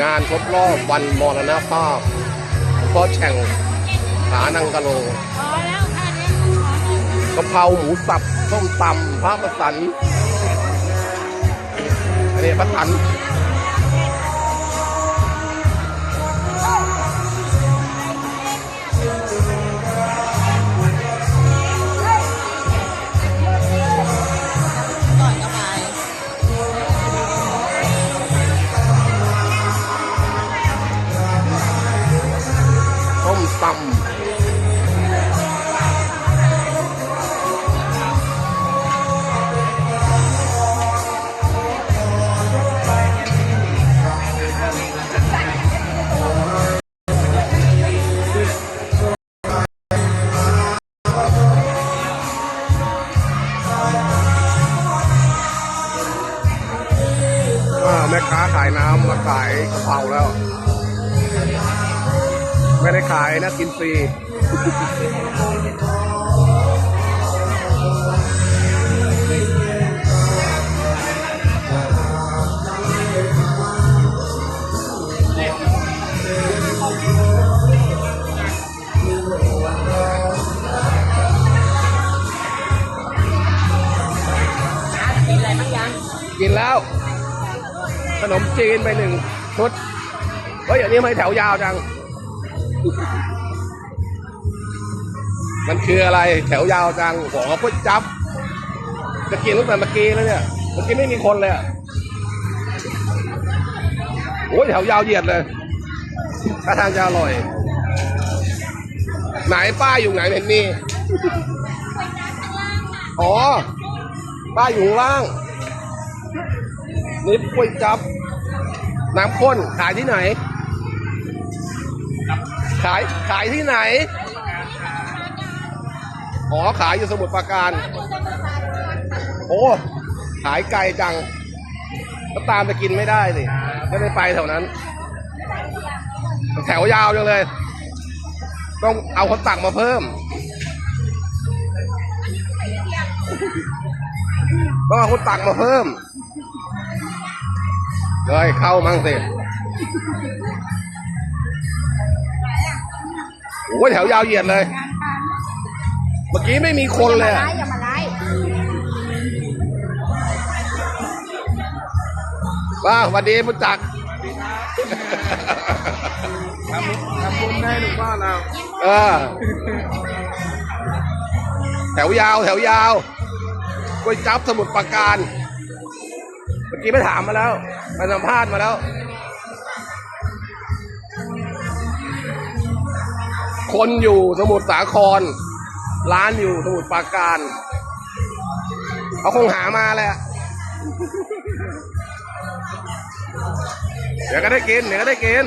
งานครบรอบวันมรณภาพก็แข่งหานังกะโลกะเพราหมูสับส้มตำพระประสันอันนี้ประสัน ตำแม่ค้าขายน้ำมาขายกะเพราแล้ว ไม่ได้ขายนะกินฟรีกินอะไรบ้างยังกินแล้ว ขนมจีนไปหนึ่งชุด เฮ้ยอันนี้ไม่แถวยาวจัง มันคืออะไรแถวยาวจังบอกว่าพุทจับ จะกินตั้งแต่เมื่อกี้แล้วเนี่ยเมื่อกี้ไม่มีคนเลยโอ้ยแถวยาวเหยียดเลยท่าทางจะอร่อย ไหนป้ายอยู่ไหนเห็นมีอ๋อ ป้ายอยู่ล่างนี่ก๋วยจับ น้ำข้นขายที่ไหน ขายขายที่ไหน อ๋อ ขายอยู่สมุทรปราการ โอ้ ขายไกลจัง ก็ตามไปกินไม่ได้สิไม่ได้ไปแถวนั้น แถวยาวจังเลย ต้องเอาคนตักมาเพิ่ม ต้องเอาคนตักมาเพิ่ม เลยเข้ามั่งสิ โอ้ยแถวยาวเหยียดเลย เมื่อกี้ไม่มีคนเลยอะอย่ามาไล่ว้าวสวัสดีพุจักรทำทำบุญให้หลวงพ่อเราเออ แถวยาว แถวยาวก๋วยจับสมุทรปราการ เมื่อกี้ไปถามมาแล้ว ไปสัมภาษณ์มาแล้ว คนอยู่สมุทรสาคร ร้านอยู่สมุทรปราการเขาคงหามาแหละ เดี๋ยวก็ได้กิน เดี๋ยวก็ได้กิน